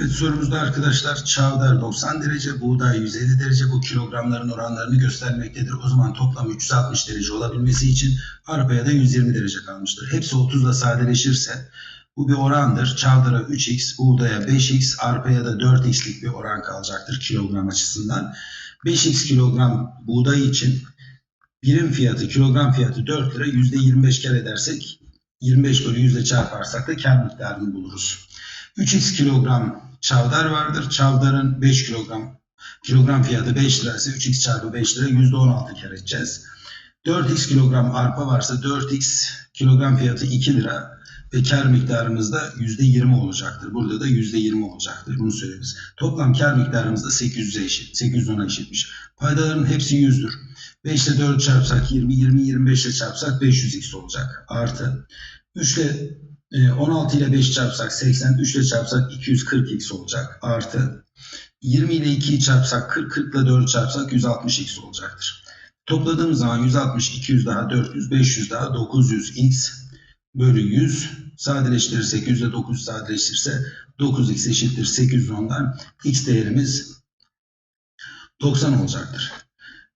Evet sorumuzda arkadaşlar çavdar 90 derece, buğday 150 derece bu kilogramların oranlarını göstermektedir. O zaman toplam 360 derece olabilmesi için arpaya da 120 derece kalmıştır. Hepsi 30 ile sadeleşirse bu bir orandır. Çavdara 3x, buğdaya 5x, arpaya da 4x'lik bir oran kalacaktır kilogram açısından. 5x kilogram buğday için birim fiyatı, kilogram fiyatı 4 lira. %25 kere edersek 25 bölü 100 ile çarparsak da kar miktarını buluruz. 3x kilogram çavdar vardır. Çavdarın 5 kilogram kilogram fiyatı 5 lira ise 3x çarpı 5 lira %16 kar edeceğiz. 4x kilogram arpa varsa 4x kilogram fiyatı 2 lira ve kar miktarımız da %20 olacaktır. Burada da %20 olacaktır. Bunu söyleriz. Toplam kar miktarımız da 800'e eşit. 810'a eşitmiş. Paydaların hepsi 100'dür. 5 ile 4 çarpsak 20, 20, 25 ile çarpsak 500x olacak. Artı 3 ile 16 ile 5 çarpsak 80, 3 ile çarpsak 240x olacak. Artı 20 ile 2'yi çarpsak 40, 40 ile 4 çarpsak 160x olacaktır. Topladığımız zaman 160, 200 daha 400, 500 daha 900x bölü 100 sadeleştirirsek 100 ile 900 sadeleştirirse 9x eşittir 810'dan x değerimiz 90 olacaktır.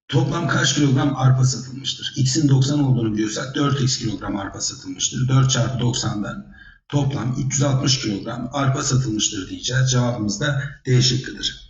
Toplam kaç kilogram arpa satılmıştır? X'in 90 olduğunu biliyorsak 4x kilogram arpa satılmıştır. 4 çarpı 90'dan toplam 360 kilogram arpa satılmıştır diyeceğiz. Cevabımız da D şıkkıdır.